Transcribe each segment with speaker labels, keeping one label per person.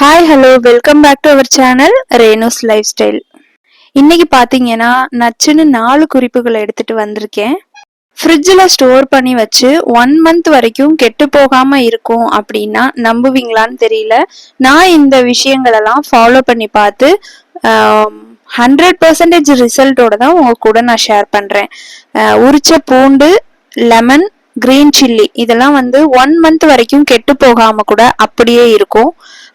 Speaker 1: Hi hello welcome back to our channel Renu's lifestyle இன்னைக்கு பார்த்தீங்கன்னா நச்சுன்னு நாலு குறிப்புகளை எடுத்துட்டு வந்திருக்கேன். ஃப்ரிட்ஜில் ஸ்டோர் பண்ணி வச்சு ஒன் மந்த் வரைக்கும் கெட்டு போகாம இருக்கும் அப்படின்னா நம்புவீங்களான்னு தெரியல. நான் இந்த விஷயங்களெல்லாம் ஃபாலோ பண்ணி பார்த்து ஹண்ட்ரட் பர்சன்டேஜ் ரிசல்ட்டோட தான் உங்க கூட நான் ஷேர் பண்றேன். உரிச்ச பூண்டு லெமன் கிரீன் சில்லி இதெல்லாம் வந்து ஒன் மந்த் வரைக்கும் கெட்டு போகாம கூட அப்படியே இருக்கும்.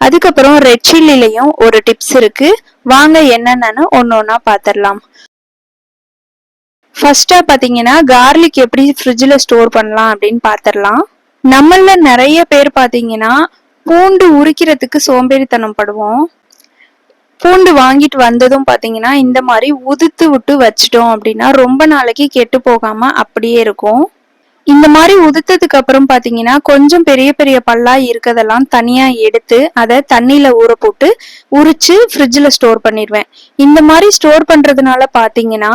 Speaker 1: அதுக்கப்புறம் ரெட் சில்லிலையும் ஒரு டிப்ஸ் இருக்கு. வாங்க என்னென்னு ஒன்று ஒன்றா பார்த்துடலாம் ஃபர்ஸ்டா பார்த்தீங்கன்னா கார்லிக் எப்படி ஃப்ரிட்ஜில் ஸ்டோர் பண்ணலாம் அப்படின்னு பார்த்துடலாம் நம்மள நிறைய பேர் பார்த்தீங்கன்னா பூண்டு உரிக்கிறதுக்கு சோம்பேறித்தனம் படுவோம். பூண்டு வாங்கிட்டு வந்ததும் பார்த்தீங்கன்னா இந்த மாதிரி உதுத்து விட்டு வச்சிட்டோம் அப்படின்னா ரொம்ப நாளைக்கு கெட்டு போகாமல் அப்படியே இருக்கும். இந்த மாதிரி உதுத்ததுக்கு அப்புறம் பாத்தீங்கன்னா கொஞ்சம் பெரிய பெரிய பல்லா இருக்கதெல்லாம் தனியா எடுத்து அதை தண்ணியில ஊற போட்டு உரிச்சு ஃப்ரிட்ஜில் ஸ்டோர் பண்ணிடுவேன். இந்த மாதிரி ஸ்டோர் பண்றதுனால பாத்தீங்கன்னா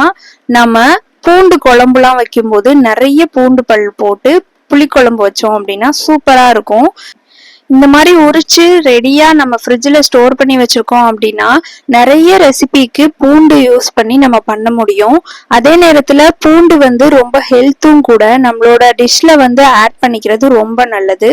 Speaker 1: நம்ம பூண்டு குழம்புலாம் வைக்கும்போது நிறைய பூண்டு பல் போட்டு புளிக்குழம்பு வச்சோம் அப்படின்னா சூப்பரா இருக்கும். இந்த மாதிரி உரிச்சு ரெடியா நம்ம ஃப்ரிட்ஜில் ஸ்டோர் பண்ணி வச்சிருக்கோம் அப்படின்னா நிறைய ரெசிபிக்கு பூண்டு யூஸ் பண்ணி நம்ம பண்ண முடியும். அதே நேரத்தில் பூண்டு வந்து ரொம்ப ஹெல்த்தும் கூட நம்மளோட டிஷ்ல வந்து ஆட் பண்ணிக்கிறது ரொம்ப நல்லது.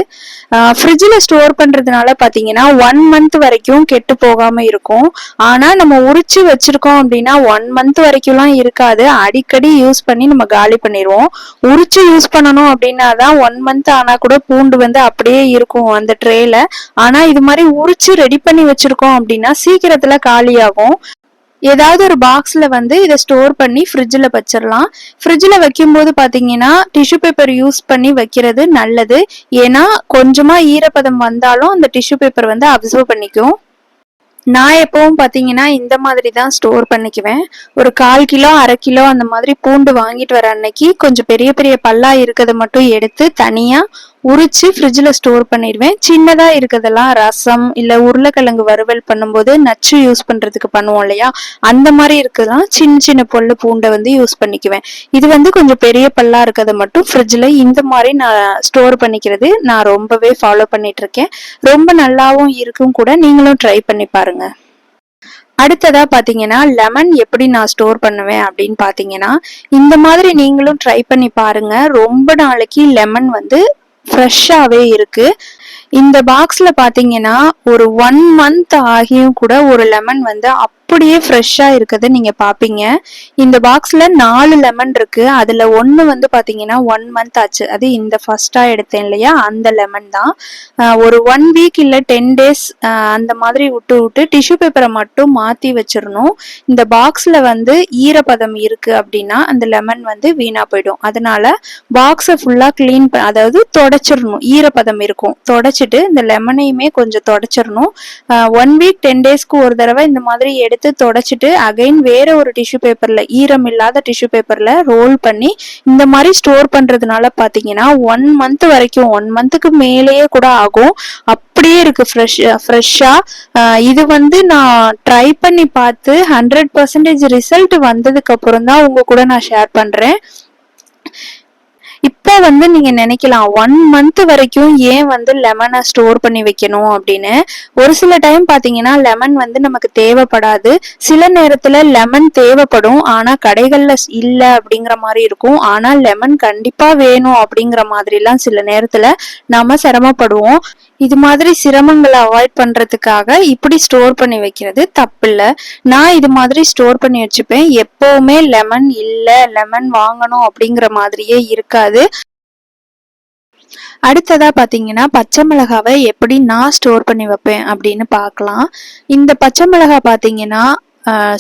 Speaker 1: ஃப்ரிட்ஜில் ஸ்டோர் பண்ணுறதுனால பார்த்தீங்கன்னா ஒன் மந்த் வரைக்கும் கெட்டு போகாமல் இருக்கும். ஆனால் நம்ம உரிச்சு வச்சிருக்கோம் அப்படின்னா ஒன் மந்த் வரைக்கும்லாம் இருக்காது. அடிக்கடி யூஸ் பண்ணி நம்ம காலி பண்ணிடுவோம் உரிச்சு யூஸ் பண்ணணும் அப்படின்னா தான் ஒன் மந்த் ஆனால் கூட பூண்டு வந்து அப்படியே இருக்கும் வந்துட்டு ட்ரேல ஆனா இது மாதிரி உரிச்சு ரெடி பண்ணி வச்சிருக்கோம் அப்படின்னா சீக்கிரத்துல காலியாகும். ஏதாவது ஒரு பாக்ஸ்ல வந்து இதை ஸ்டோர் பண்ணி ஃப்ரிட்ஜில் வச்சிடலாம். ஃப்ரிட்ஜில் வைக்கும்போது பார்த்தீங்கன்னா டிஷ்யூ பேப்பர் யூஸ் பண்ணி வைக்கிறது நல்லது. ஏன்னா கொஞ்சமா ஈரப்பதம் வந்தாலும் அந்த டிஷ்யூ பேப்பர் வந்து அப்சர்வ் பண்ணிக்கும். நான் எப்பவும் பார்த்தீங்கன்னா இந்த மாதிரி தான் ஸ்டோர் பண்ணிக்குவேன். ஒரு கால் கிலோ அரை கிலோ அந்த மாதிரி பூண்டு வாங்கிட்டு வர அன்னைக்கு கொஞ்சம் பெரிய பெரிய பல்லா இருக்கிறத மட்டும் எடுத்து தனியாக உரிச்சு ஃப்ரிட்ஜில் ஸ்டோர் பண்ணிடுவேன். சின்னதாக இருக்கிறதெல்லாம் ரசம் இல்லை உருளைக்கிழங்கு வறுவல் பண்ணும்போது நச்சு யூஸ் பண்ணுறதுக்கு பண்ணுவோம் இல்லையா? அந்த மாதிரி இருக்கிறதெல்லாம் சின்ன சின்ன பொல்லு பூண்டை வந்து யூஸ் பண்ணிக்குவேன். இது வந்து கொஞ்சம் பெரிய பல்லாக இருக்கிறத மட்டும் ஃப்ரிட்ஜில் இந்த மாதிரி நான் ஸ்டோர் பண்ணிக்கிறது நான் ரொம்பவே ஃபாலோ பண்ணிட்டு இருக்கேன் ரொம்ப நல்லாவும் இருக்கும் கூட நீங்களும் ட்ரை பண்ணி பாருங்க. அடுத்ததா பாத்தீங்கன்னா லெமன் எப்படி நான் ஸ்டோர் பண்ணுவேன் அப்படின்னு பாத்தீங்கன்னா இந்த மாதிரி நீங்களும் ட்ரை பண்ணி பாருங்க. ரொம்ப நாளைக்கு லெமன் வந்து ஃப்ரெஷ்ஷாவே இருக்கு. இந்த பாக்ஸ்ல பாத்தீங்கன்னா ஒரு ஒன் மந்த் ஆகியும் கூட ஒரு லெமன் வந்து அப் அப்படியே ஃப்ரெஷ்ஷா இருக்கிறத நீங்க பாப்பீங்க இந்த பாக்ஸ்ல நாலு லெமன் இருக்கு. அதுல ஒன்னு வந்து பாத்தீங்கன்னா ஒன் மந்த் ஆச்சு. அது இந்த ஃபர்ஸ்டா எடுத்தேன் இல்லையா? அந்த லெமன் தான். ஒரு ஒன் வீக் இல்ல டென் டேஸ் அந்த மாதிரி விட்டு விட்டு டிஷ்யூ பேப்பரை மட்டும் மாத்தி வச்சிடணும். இந்த பாக்ஸ்ல வந்து ஈரப்பதம் இருக்கு அப்படின்னா அந்த லெமன் வந்து வீணா போயிடும். அதனால பாக்ஸை ஃபுல்லா க்ளீன் அதாவது தொடச்சிடணும். ஈரப்பதம் இருக்கும். தொடச்சிட்டு இந்த லெமனையுமே கொஞ்சம் தொடச்சிடணும். ஒன் வீக் டென் டேஸ்க்கு ஒரு தடவை இந்த மாதிரி எடுத்து தொடச்சிட்டு அகைன் வேற ஒரு டிஷ்யூ பேப்பர்ல ஈரம் இல்லாத டிஷ்யூ பேப்பர்ல ரோல் பண்ணி இந்த மாதிரி ஸ்டோர் பண்றதுனால பாத்தீங்கன்னா ஒன் மந்த் வரைக்கும் ஒன் மந்த்துக்கு மேலேயே கூட ஆகும். அப்படியே இருக்கு ஃப்ரெஷ் ஃப்ரெஷ்ஷா இது வந்து நான் ட்ரை பண்ணி பார்த்து ஹண்ட்ரட் பர்சன்டேஜ் ரிசல்ட் வந்ததுக்கு அப்புறம் தான் உங்க கூட நான் ஷேர் பண்றேன். இப்போ வந்து நீங்க நினைக்கலாம் ஒன் மந்த் வரைக்கும் ஏன் வந்து லெமனை ஸ்டோர் பண்ணி வைக்கணும் அப்படின்னு? ஒரு சில டைம் பாத்தீங்கன்னா லெமன் வந்து நமக்கு தேவைப்படாது. சில நேரத்துல லெமன் தேவைப்படும். ஆனா கடைகள்ல இல்ல அப்படிங்கிற மாதிரி இருக்கும். ஆனா லெமன் கண்டிப்பா வேணும் அப்படிங்கிற மாதிரிலாம் சில நேரத்துல நாம சிரமப்படுவோம். இது மாதிரி சிரமங்களை அவாய்ட் பண்றதுக்காக இப்படி ஸ்டோர் பண்ணி வைக்கிறது தப்பு இல்ல நான் இது மாதிரி ஸ்டோர் பண்ணி வச்சுப்பேன். எப்பவுமே லெமன் இல்ல லெமன் வாங்கணும் அப்படிங்கிற மாதிரியே இருக்காது. அடுத்ததா பாத்தீங்கன்னா பச்சை மிளகாவை எப்படி நான் ஸ்டோர் பண்ணி வைப்பேன் அப்படின்னு பார்க்கலாம். இந்த பச்சை மிளகா பாத்தீங்கன்னா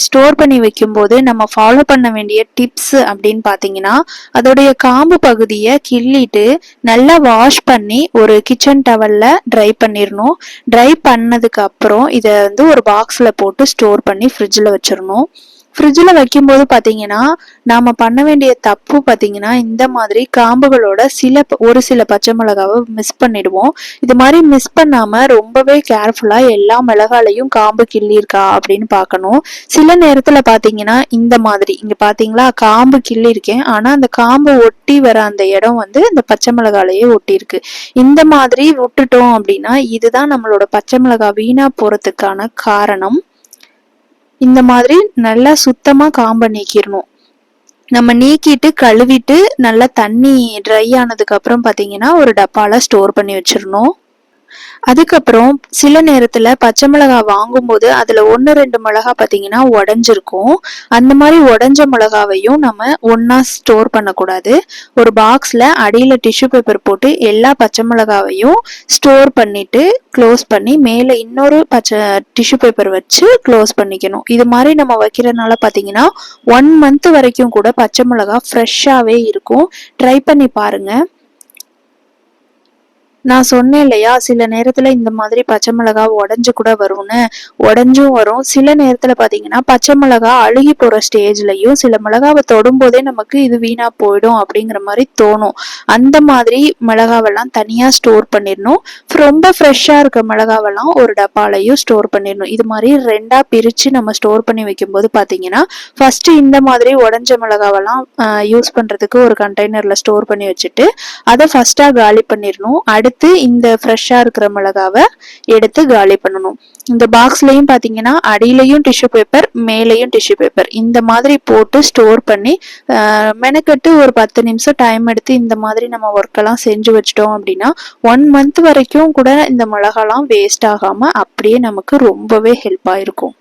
Speaker 1: ஸ்டோர் பண்ணி வைக்கும்போது நம்ம ஃபாலோ பண்ண வேண்டிய டிப்ஸ் அப்படின்னு பார்த்தீங்கன்னா அதோடைய காம்பு பகுதியை கிள்ளிட்டு நல்லா வாஷ் பண்ணி ஒரு கிச்சன் டவல்ல ட்ரை பண்ணிடணும். ட்ரை பண்ணதுக்கு அப்புறம் இதை வந்து ஒரு பாக்ஸில் போட்டு ஸ்டோர் பண்ணி ஃப்ரிட்ஜில் வச்சிடணும். ஃப்ரிட்ஜில் வைக்கும்போது பார்த்தீங்கன்னா நாம் பண்ண வேண்டிய தப்பு பார்த்தீங்கன்னா இந்த மாதிரி காம்புகளோட சில ஒரு சில பச்சை மிளகாவை மிஸ் பண்ணிடுவோம். இது மாதிரி மிஸ் பண்ணாமல் ரொம்பவே கேர்ஃபுல்லாக எல்லா மிளகாலையும் காம்பு கிள்ளியிருக்கா அப்படின்னு பார்க்கணும். சில நேரத்தில் பார்த்தீங்கன்னா இந்த மாதிரி இங்கே பார்த்தீங்களா காம்பு கிள்ளியிருக்கேன். ஆனால் அந்த காம்பு ஒட்டி வர அந்த இடம் வந்து இந்த பச்சை மிளகாலையே ஒட்டியிருக்கு. இந்த மாதிரி விட்டுட்டோம் அப்படின்னா இதுதான் நம்மளோட பச்சை மிளகாய் வீணாக போகிறதுக்கான காரணம். இந்த மாதிரி நல்லா சுத்தமாக காம்பை நீக்கிடணும் நம்ம நீக்கிட்டு கழுவிட்டு நல்லா தண்ணி ட்ரை ஆனதுக்கப்புறம் பார்த்தீங்கன்னா ஒரு டப்பாவில் ஸ்டோர் பண்ணி வச்சிடணும். அதுக்கப்புறம் சில நேரத்துல பச்சை மிளகா வாங்கும்போது அதுல ஒன்னு ரெண்டு மிளகா பாத்தீங்கன்னா உடஞ்சிருக்கும். அந்த மாதிரி உடஞ்ச மிளகாவையும் நம்ம ஒன்னா ஸ்டோர் பண்ணக்கூடாது. ஒரு பாக்ஸ்ல அடியில டிஷ்யூ பேப்பர் போட்டு எல்லா பச்சை மிளகாவையும் ஸ்டோர் பண்ணிட்டு க்ளோஸ் பண்ணி மேல இன்னொரு பச்சை டிஷ்யூ பேப்பர் வச்சு க்ளோஸ் பண்ணிக்கணும். இது மாதிரி நம்ம வைக்கிறதுனால பாத்தீங்கன்னா ஒன் மந்த் வரைக்கும் கூட பச்சை மிளகா ஃப்ரெஷ்ஷாகவே இருக்கும். ட்ரை பண்ணி பாருங்கள் நான் சொன்னேன் இல்லையா சில நேரத்துல இந்த மாதிரி பச்சை மிளகா உடஞ்சு கூட வரும்னு. உடஞ்சும் வரும். சில நேரத்துல பாத்தீங்கன்னா பச்சை மிளகா அழுகி போற ஸ்டேஜ்லயும் சில மிளகாவை தொடும் போதே நமக்கு இது வீணா போயிடும் அப்படிங்கிற மாதிரி தோணும். அந்த மாதிரி மிளகாவெல்லாம் தனியா ஸ்டோர் பண்ணிடணும். ரொம்ப ஃப்ரெஷ்ஷா இருக்க மிளகாவெல்லாம் ஒரு டப்பாலையும் ஸ்டோர் பண்ணிடணும். இது மாதிரி ரெண்டா பிரிச்சு நம்ம ஸ்டோர் பண்ணி வைக்கும்போது பாத்தீங்கன்னா ஃபர்ஸ்ட் இந்த மாதிரி உடஞ்ச மிளகாவெல்லாம் யூஸ் பண்றதுக்கு ஒரு கண்டெய்னர்ல ஸ்டோர் பண்ணி வச்சுட்டு அதை ஃபர்ஸ்டா காலி பண்ணிடணும். அடுத்து எடுத்து இந்த ஃப்ரெஷ்ஷாக இருக்கிற மிளகாவை எடுத்து காலி பண்ணணும். இந்த பாக்ஸ்லையும் பார்த்தீங்கன்னா அடியிலையும் டிஷ்யூ பேப்பர் மேலேயும் டிஷ்யூ பேப்பர் இந்த மாதிரி போட்டு ஸ்டோர் பண்ணி மெனக்கெட்டு ஒரு பத்து நிமிஷம் டைம் எடுத்து இந்த மாதிரி நம்ம ஒர்க்கெல்லாம் செஞ்சு வச்சிட்டோம் அப்படின்னா ஒன் மந்த் வரைக்கும் கூட இந்த மிளகாலாம் வேஸ்ட் ஆகாமல் அப்படியே நமக்கு ரொம்பவே ஹெல்ப் ஆயிருக்கும்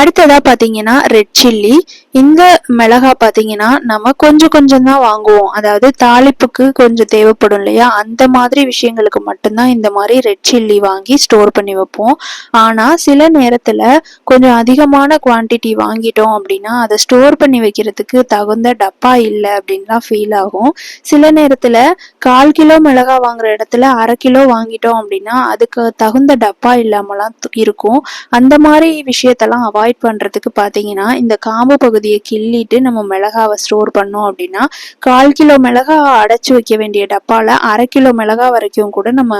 Speaker 1: அடுத்ததா பாத்தீங்கன்னா ரெட் சில்லி இந்த மிளகா பாத்தீங்கன்னா நம்ம கொஞ்சம் கொஞ்சம் தான் வாங்குவோம். அதாவது தாளிப்புக்கு கொஞ்சம் தேவைப்படும் இல்லையா? அந்த மாதிரி விஷயங்களுக்கு மட்டும்தான் இந்த மாதிரி ரெட் சில்லி வாங்கி ஸ்டோர் பண்ணி வைப்போம். ஆனா சில நேரத்துல கொஞ்சம் அதிகமான குவான்டிட்டி வாங்கிட்டோம் அப்படின்னா அதை ஸ்டோர் பண்ணி வைக்கிறதுக்கு தகுந்த டப்பா இல்லை அப்படின்லாம் ஃபீல் ஆகும். சில நேரத்துல கால் கிலோ மிளகா வாங்குற இடத்துல அரை கிலோ வாங்கிட்டோம் அப்படின்னா அதுக்கு தகுந்த டப்பா இல்லாமலாம் இருக்கும். அந்த மாதிரி விஷயத்த இதெல்லாம் அவாய்ட் பண்ணுறதுக்கு பார்த்தீங்கன்னா இந்த காம்பு பகுதியை கிள்ளிட்டு நம்ம மிளகாவை ஸ்டோர் பண்ணோம் அப்படின்னா கால் கிலோ மிளகா அடைச்சி வைக்க வேண்டிய டப்பாவில் அரை கிலோ மிளகா வரைக்கும் கூட நம்ம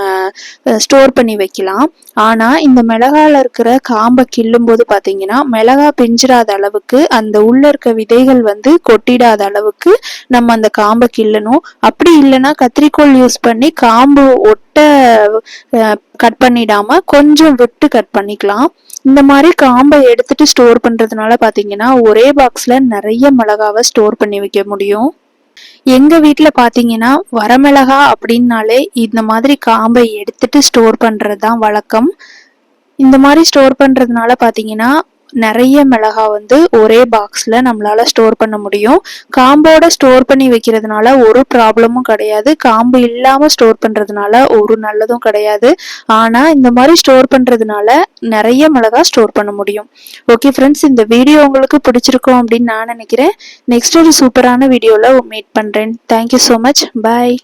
Speaker 1: ஸ்டோர் பண்ணி வைக்கலாம். ஆனால் இந்த மிளகாவில் இருக்கிற காம்பை கிள்ளும்போது பார்த்தீங்கன்னா மிளகா பிஞ்சிடாத அளவுக்கு அந்த உள்ளே இருக்க விதைகள் வந்து கொட்டிடாத அளவுக்கு நம்ம அந்த காம்பை கிள்ளணும். அப்படி இல்லைன்னா கத்திரிக்கோள் யூஸ் பண்ணி காம்பு ஒட்ட கட் பண்ணிடாம கொஞ்சம் விட்டு கட் பண்ணிக்கலாம். இந்த மாதிரி காம்பை எடுத்துட்டு ஸ்டோர் பண்ணுறதுனால பார்த்தீங்கன்னா ஒரே பாக்ஸில் நிறைய மிளகாவை ஸ்டோர் பண்ணி வைக்க முடியும். எங்கள் வீட்டில் பார்த்தீங்கன்னா வரமிளகா அப்படின்னாலே இந்த மாதிரி காம்பை எடுத்துட்டு ஸ்டோர் பண்ணுறது தான் வழக்கம். இந்த மாதிரி ஸ்டோர் பண்ணுறதுனால பார்த்தீங்கன்னா நிறைய மிளகா வந்து ஒரே பாக்ஸில் நம்மளால் ஸ்டோர் பண்ண முடியும். காம்போட ஸ்டோர் பண்ணி வைக்கிறதுனால ஒரு ப்ராப்ளமும் கிடையாது. காம்பு இல்லாமல் ஸ்டோர் பண்ணுறதுனால ஒரு நல்லதும் கிடையாது. ஆனால் இந்த மாதிரி ஸ்டோர் பண்ணுறதுனால நிறைய மிளகா ஸ்டோர் பண்ண முடியும். ஓகே ஃப்ரெண்ட்ஸ் இந்த வீடியோ உங்களுக்கு பிடிச்சிருக்கும் அப்படின்னு நான் நினைக்கிறேன். நெக்ஸ்ட் ஒரு சூப்பரான வீடியோவில் மீட் பண்ணுறேன் தேங்க்யூ ஸோ மச் பாய்